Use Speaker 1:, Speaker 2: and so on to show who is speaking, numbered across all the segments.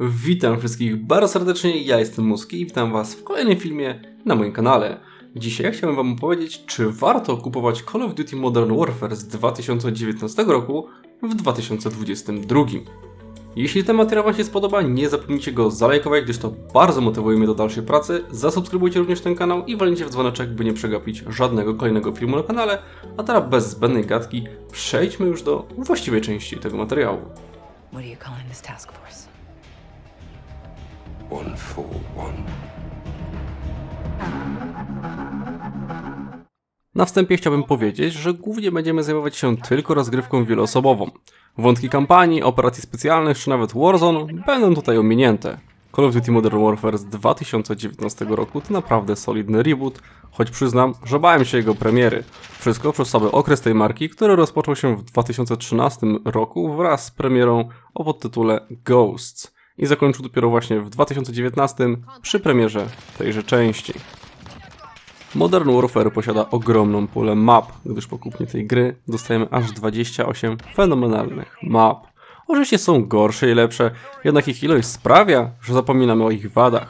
Speaker 1: Witam wszystkich bardzo serdecznie, ja jestem Muski i witam was w kolejnym filmie na moim kanale. Dzisiaj chciałem wam opowiedzieć, czy warto kupować Call of Duty Modern Warfare z 2019 roku w 2022. Jeśli ten materiał wam się spodoba, nie zapomnijcie go zalajkować, gdyż to bardzo motywuje mnie do dalszej pracy. Zasubskrybujcie również ten kanał i walnijcie w dzwoneczek, by nie przegapić żadnego kolejnego filmu na kanale. A teraz bez zbędnej gadki, przejdźmy już do właściwej części tego materiału.
Speaker 2: What are you calling this task force?
Speaker 1: Na wstępie chciałbym powiedzieć, że głównie będziemy zajmować się tylko rozgrywką wieloosobową. Wątki kampanii, operacji specjalnych czy nawet Warzone będą tutaj ominięte. Call of Duty Modern Warfare z 2019 roku to naprawdę solidny reboot, choć przyznam, że bałem się jego premiery. Wszystko przez cały okres tej marki, który rozpoczął się w 2013 roku wraz z premierą o podtytule Ghosts i zakończył dopiero właśnie w 2019 przy premierze tejże części. Modern Warfare posiada ogromną pulę map, gdyż po kupnie tej gry dostajemy aż 28 fenomenalnych map. Oczywiście są gorsze i lepsze, jednak ich ilość sprawia, że zapominamy o ich wadach.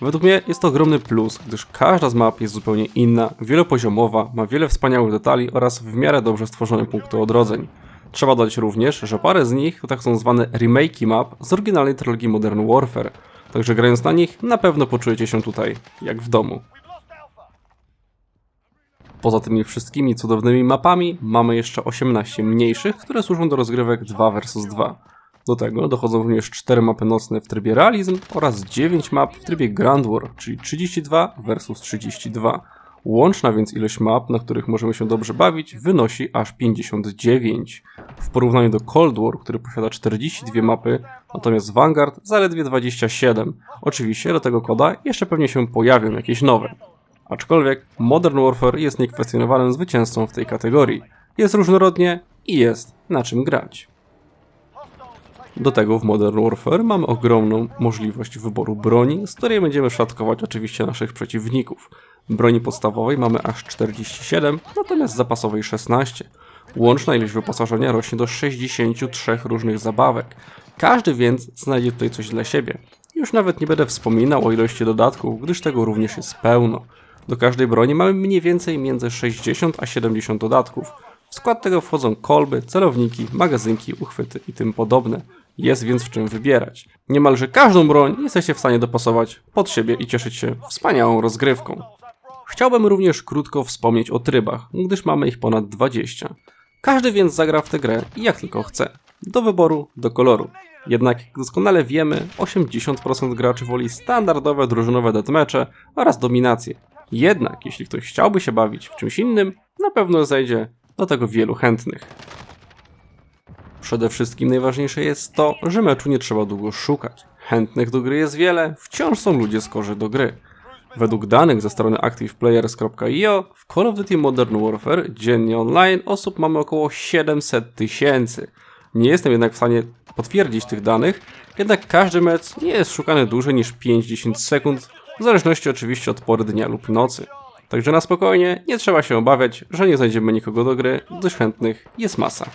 Speaker 1: Według mnie jest to ogromny plus, gdyż każda z map jest zupełnie inna, wielopoziomowa, ma wiele wspaniałych detali oraz w miarę dobrze stworzone punkty odrodzeń. Trzeba dodać również, że parę z nich to tak są zwane remake'i map z oryginalnej trylogii Modern Warfare, także grając na nich na pewno poczujecie się tutaj jak w domu. Poza tymi wszystkimi cudownymi mapami mamy jeszcze 18 mniejszych, które służą do rozgrywek 2 vs 2. Do tego dochodzą również 4 mapy nocne w trybie realizm oraz 9 map w trybie Grand War, czyli 32 vs 32. Łączna więc ilość map, na których możemy się dobrze bawić, wynosi aż 59. W porównaniu do Cold War, który posiada 42 mapy, natomiast Vanguard zaledwie 27. Oczywiście do tego koda jeszcze pewnie się pojawią jakieś nowe. Aczkolwiek Modern Warfare jest niekwestionowanym zwycięzcą w tej kategorii. Jest różnorodnie i jest na czym grać. Do tego w Modern Warfare mamy ogromną możliwość wyboru broni, z której będziemy szatkować oczywiście naszych przeciwników. Broni podstawowej mamy aż 47, natomiast zapasowej 16. Łączna ilość wyposażenia rośnie do 63 różnych zabawek. Każdy więc znajdzie tutaj coś dla siebie. Już nawet nie będę wspominał o ilości dodatków, gdyż tego również jest pełno. Do każdej broni mamy mniej więcej między 60 a 70 dodatków. W skład tego wchodzą kolby, celowniki, magazynki, uchwyty i tym podobne. Jest więc w czym wybierać. Niemalże każdą broń jesteście w stanie dopasować pod siebie i cieszyć się wspaniałą rozgrywką. Chciałbym również krótko wspomnieć o trybach, gdyż mamy ich ponad 20. Każdy więc zagra w tę grę jak tylko chce. Do wyboru, do koloru. Jednak jak doskonale wiemy, 80% graczy woli standardowe drużynowe deathmatche oraz dominację. Jednak jeśli ktoś chciałby się bawić w czymś innym, na pewno znajdzie do tego wielu chętnych. Przede wszystkim najważniejsze jest to, że meczu nie trzeba długo szukać. Chętnych do gry jest wiele, wciąż są ludzie skorzy do gry. Według danych ze strony ActivePlayers.io w Call of Duty Modern Warfare dziennie online osób mamy około 700 tysięcy. Nie jestem jednak w stanie potwierdzić tych danych, jednak każdy mecz nie jest szukany dłużej niż 5-10 sekund, w zależności oczywiście od pory dnia lub nocy. Także na spokojnie, nie trzeba się obawiać, że nie znajdziemy nikogo do gry, gdyż chętnych jest masa.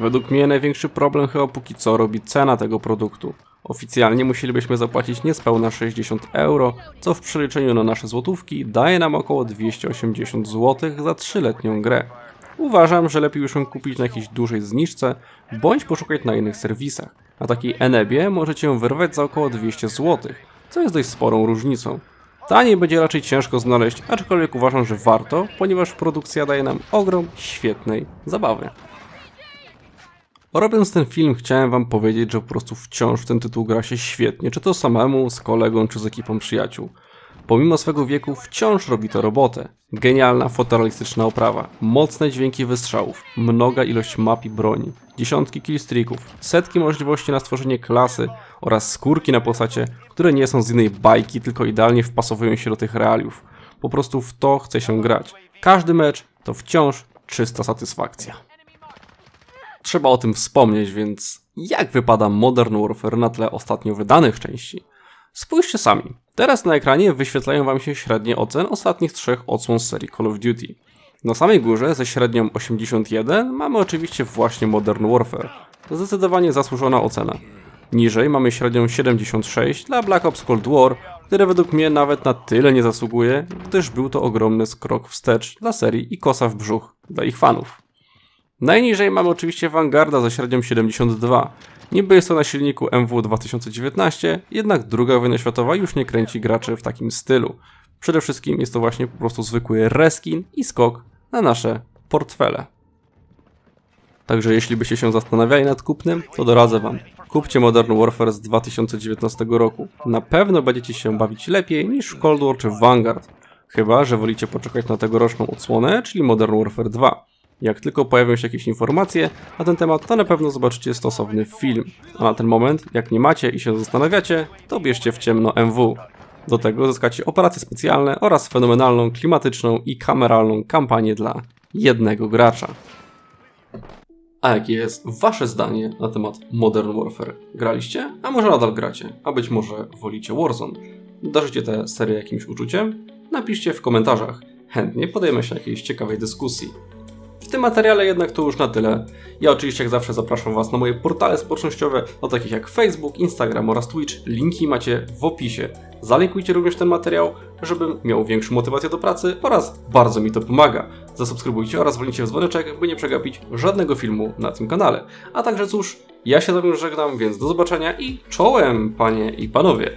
Speaker 1: Według mnie największy problem chyba póki co robi cena tego produktu. Oficjalnie musielibyśmy zapłacić niespełna 60 euro, co w przeliczeniu na nasze złotówki daje nam około 280 zł za 3-letnią grę. Uważam, że lepiej już ją kupić na jakiejś dużej zniżce, bądź poszukać na innych serwisach. Na takiej Enebie możecie ją wyrwać za około 200 zł, co jest dość sporą różnicą. Taniej będzie raczej ciężko znaleźć, aczkolwiek uważam, że warto, ponieważ produkcja daje nam ogrom świetnej zabawy. Robiąc ten film chciałem wam powiedzieć, że po prostu wciąż w ten tytuł gra się świetnie, czy to samemu, z kolegą, czy z ekipą przyjaciół. Pomimo swego wieku wciąż robi to robotę. Genialna fotorealistyczna oprawa, mocne dźwięki wystrzałów, mnoga ilość map i broni, dziesiątki killstreaków, setki możliwości na stworzenie klasy oraz skórki na postacie, które nie są z innej bajki, tylko idealnie wpasowują się do tych realiów. Po prostu w to chce się grać. Każdy mecz to wciąż czysta satysfakcja. Trzeba o tym wspomnieć, więc jak wypada Modern Warfare na tle ostatnio wydanych części? Spójrzcie sami. Teraz na ekranie wyświetlają Wam się średnie ocen ostatnich trzech odsłon serii Call of Duty. Na samej górze ze średnią 81 mamy oczywiście właśnie Modern Warfare. Zdecydowanie zasłużona ocena. Niżej mamy średnią 76 dla Black Ops Cold War, które według mnie nawet na tyle nie zasługuje, gdyż był to ogromny skrok wstecz dla serii i kosa w brzuch dla ich fanów. Najniżej mamy oczywiście Vanguarda ze średnią 72. Niby jest to na silniku MW 2019, jednak druga wojna światowa już nie kręci graczy w takim stylu. Przede wszystkim jest to właśnie po prostu zwykły reskin i skok na nasze portfele. Także jeśli byście się zastanawiali nad kupnem, to doradzę wam. Kupcie Modern Warfare z 2019 roku. Na pewno będziecie się bawić lepiej niż w Cold War czy Vanguard. Chyba, że wolicie poczekać na tegoroczną odsłonę, czyli Modern Warfare 2. Jak tylko pojawią się jakieś informacje na ten temat, to na pewno zobaczycie stosowny film. A na ten moment, jak nie macie i się zastanawiacie, to bierzcie w ciemno MW. Do tego zyskacie operacje specjalne oraz fenomenalną, klimatyczną i kameralną kampanię dla jednego gracza. A jakie jest wasze zdanie na temat Modern Warfare? Graliście? A może nadal gracie? A być może wolicie Warzone? Darzycie tę serię jakimś uczuciem? Napiszcie w komentarzach. Chętnie podejmę się jakiejś ciekawej dyskusji. W tym materiale jednak to już na tyle. Ja oczywiście jak zawsze zapraszam Was na moje portale społecznościowe, o takich jak Facebook, Instagram oraz Twitch. Linki macie w opisie. Zalinkujcie również ten materiał, żebym miał większą motywację do pracy oraz bardzo mi to pomaga. Zasubskrybujcie oraz walnijcie w dzwoneczek, by nie przegapić żadnego filmu na tym kanale. A także cóż, ja się z Wami żegnam, więc do zobaczenia i czołem, panie i panowie.